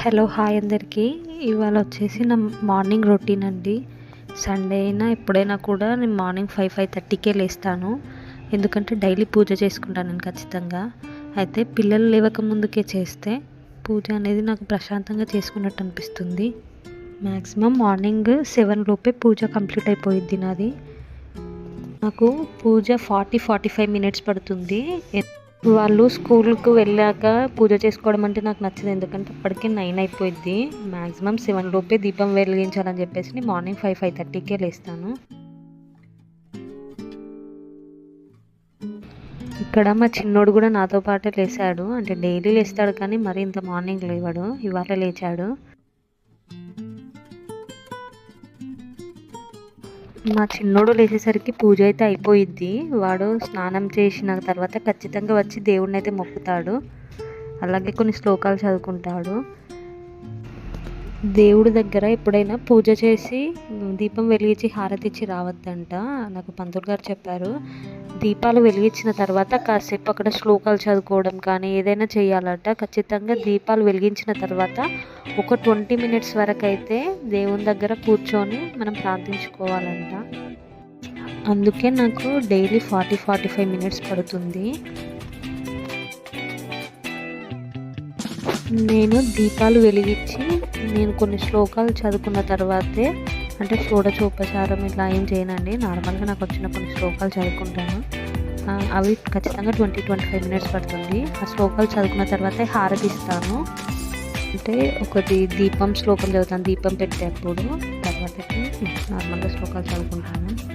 Hello hi అందరికీ. ఇవాళ వచ్చేసి నా మార్నింగ్ రొటీన్ అండి. సండే అయినా ఎప్పుడైనా కూడా నేను మార్నింగ్ ఫైవ్ ఫైవ్ థర్టీకే లేస్తాను. ఎందుకంటే డైలీ పూజ చేసుకుంటాను నేను ఖచ్చితంగా. అయితే పిల్లలు లేవక ముందుకే చేస్తే పూజ అనేది నాకు ప్రశాంతంగా చేసుకున్నట్టు అనిపిస్తుంది. మ్యాక్సిమం మార్నింగ్ సెవెన్ లోపే పూజ కంప్లీట్ అయిపోయింది నాది. నాకు పూజ ఫార్టీ ఫార్టీ ఫైవ్ మినిట్స్ పడుతుంది. వాళ్ళు స్కూల్కి వెళ్ళాక పూజ చేసుకోవడం అంటే నాకు నచ్చదు. ఎందుకంటే అప్పటికే నైన్ అయిపోయింది మ్యాక్సిమం సెవెన్ లోపే దీపం వెలిగించాలని చెప్పేసి మార్నింగ్ ఫైవ్ ఫైవ్ థర్టీకే లేస్తాను. ఇక్కడ మా చిన్నోడు కూడా నాతో పాటే లేచాడు అంటే డైలీ లేస్తాడు కానీ మరి ఇంత మార్నింగ్ లేవాడు. ఇవాళ లేచాడు. మా చిన్నోడు లేచేసరికి పూజ అయితే అయిపోయిద్ది. వాడు స్నానం చేసిన తర్వాత ఖచ్చితంగా వచ్చి దేవుడిని అయితే మొక్కుతాడు. అలాగే కొన్ని శ్లోకాలు చదువుకుంటాడు. దేవుడి దగ్గర ఎప్పుడైనా పూజ చేసి దీపం వెలిగించి హారతి ఇచ్చి రావద్దంట. నాకు పంతులు గారు చెప్పారు. దీపాలు వెలిగించిన తర్వాత కాసేపు అక్కడ శ్లోకాలు చదువుకోవడం కానీ ఏదైనా చేయాలంట. ఖచ్చితంగా దీపాలు వెలిగించిన తర్వాత ఒక ట్వంటీ మినిట్స్ వరకు అయితే దేవుని దగ్గర కూర్చొని మనం ప్రార్థించుకోవాలంట. అందుకే నాకు daily forty forty five minutes పడుతుంది. నేను దీపాలు వెలిగించి నేను కొన్ని శ్లోకాలు చదువుకున్న తర్వాతే అంటే షోడచోపచారం ఇట్లా ఏం చేయనండి. నార్మల్గా నాకు వచ్చిన కొన్ని శ్లోకాలు చదువుకుంటాను. అవి ఖచ్చితంగా ట్వంటీ ట్వంటీ ఫైవ్ మినిట్స్ పడుతుంది. ఆ శ్లోకాలు చదువుకున్న తర్వాత హారతి ఇస్తాను. అంటే ఒకటి దీపం శ్లోకం చదువుతాను దీపం పెట్టేటప్పుడు తర్వాత నార్మల్గా శ్లోకాలు చదువుకుంటాను.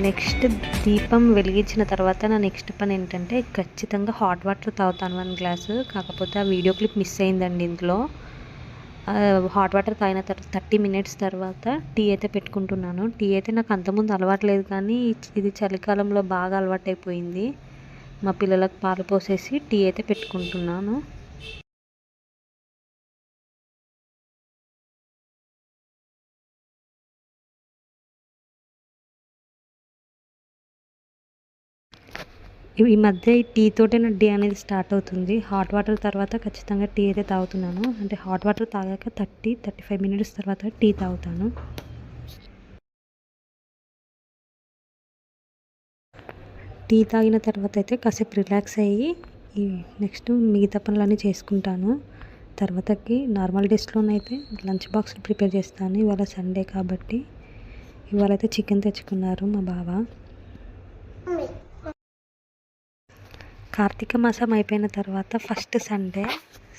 నెక్స్ట్ దీపం వెలిగించిన తర్వాత నా నెక్స్ట్ పని ఏంటంటే ఖచ్చితంగా హాట్ వాటర్ తాగుతాను వన్ గ్లాసు కాకపోతే ఆ వీడియో క్లిప్ మిస్ అయిందండి ఇందులో. హాట్ వాటర్ తాగిన తర్వాత థర్టీ మినిట్స్ తర్వాత టీ అయితే పెట్టుకుంటున్నాను. టీ అయితే నాకు అంతకుముందు అలవాటు లేదు కానీ ఇది చలికాలంలో బాగా అలవాటు అయిపోయింది మా పిల్లలకు పాలు పోసేసి టీ అయితే పెట్టుకుంటున్నాను. ఈ మధ్య ఈ టీ తోటే నా డే అనేది స్టార్ట్ అవుతుంది. హాట్ వాటర్ తర్వాత ఖచ్చితంగా టీ అయితే తాగుతున్నాను. అంటే హాట్ వాటర్ తాగాక థర్టీ థర్టీ ఫైవ్ మినిట్స్ తర్వాత టీ తాగుతాను. టీ తాగిన తర్వాత అయితే కాసేపు రిలాక్స్ అయ్యి ఈ నెక్స్ట్ మిగతా పనులన్నీ చేసుకుంటాను. తర్వాతకి నార్మల్ డేస్లోనైతే లంచ్ బాక్స్ ప్రిపేర్ చేస్తాను. ఇవాళ సండే కాబట్టి ఇవాళ అయితే చికెన్ తెచ్చుకున్నారు మా బావ. కార్తీక మాసం అయిపోయిన తర్వాత ఫస్ట్ సండే.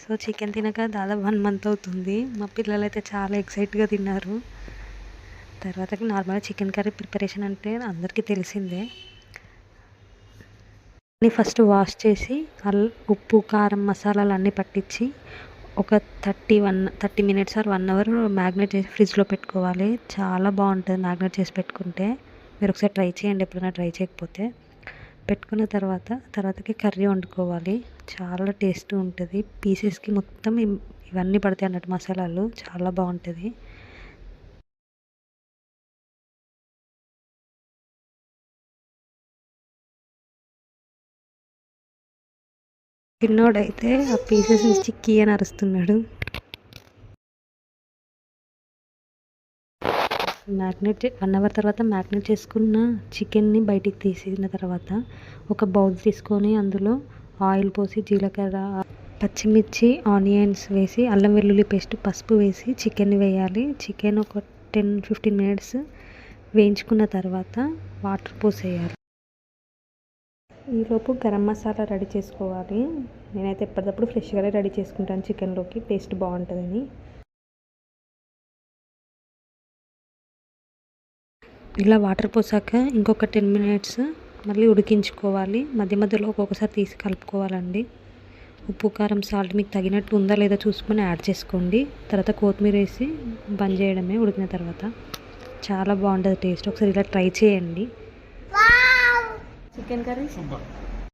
సో చికెన్ తినక దాదాపు వన్ మంత్ అవుతుంది. మా పిల్లలు అయితే చాలా ఎక్సైట్గా తిన్నారు. తర్వాత నార్మల్గా చికెన్ కర్రీ ప్రిపరేషన్ అంటే అందరికీ తెలిసిందే. అన్నీ ఫస్ట్ వాష్ చేసి అల్ ఉప్పు కారం మసాలాలు అన్నీ పట్టించి ఒక thirty one thirty minutes or one hour magnet చేసి ఫ్రిడ్జ్లో పెట్టుకోవాలి. చాలా బాగుంటుంది మ్యాగ్నెట్ చేసి పెట్టుకుంటే. మీరు ఒకసారి ట్రై చేయండి ఎప్పుడైనా ట్రై చేయకపోతే. పెట్టుకున్న తర్వాత తర్వాతకి కర్రీ వండుకోవాలి. చాలా టేస్ట్ ఉంటుంది. పీసెస్కి మొత్తం ఇవన్నీ పడతాయి అన్నట్టు మసాలాలు. చాలా బాగుంటుంది. చిన్నోడైతే ఆ పీసెస్ చిక్కీ అని అరుస్తున్నాడు. మ్యాగ్నేట్ వన్ అవర్ తర్వాత మ్యాగ్నేట్ చేసుకున్న చికెన్ని బయటికి తీసిన తర్వాత ఒక బౌల్ తీసుకొని అందులో ఆయిల్ పోసి జీలకర్ర పచ్చిమిర్చి ఆనియన్స్ వేసి అల్లం వెల్లుల్లి పేస్ట్ పసుపు వేసి చికెన్ వేయాలి. చికెన్ ఒక టెన్ ఫిఫ్టీన్ మినిట్స్ వేయించుకున్న తర్వాత వాటర్ పోసేయాలి. ఈలోపు గరం మసాలా రెడీ చేసుకోవాలి. నేనైతే ఎప్పటికప్పుడు ఫ్రెష్గానే రెడీ చేసుకుంటాను చికెన్లోకి. టేస్ట్ బాగుంటుందని. ఇలా వాటర్ పోసాక ఇంకొక టెన్ మినిట్స్ మళ్ళీ ఉడికించుకోవాలి. మధ్య మధ్యలో ఒక్కొక్కసారి తీసి కలుపుకోవాలండి. ఉప్పు కారం సాల్ట్ మీకు తగినట్టు ఉందా లేదా చూసుకొని యాడ్ చేసుకోండి. తర్వాత కొత్తిమీర వేసి బంద్ చేయడమే ఉడికిన తర్వాత. చాలా బాగుంటుంది టేస్ట్. ఒకసారి ఇలా ట్రై చేయండి. Chicken curry?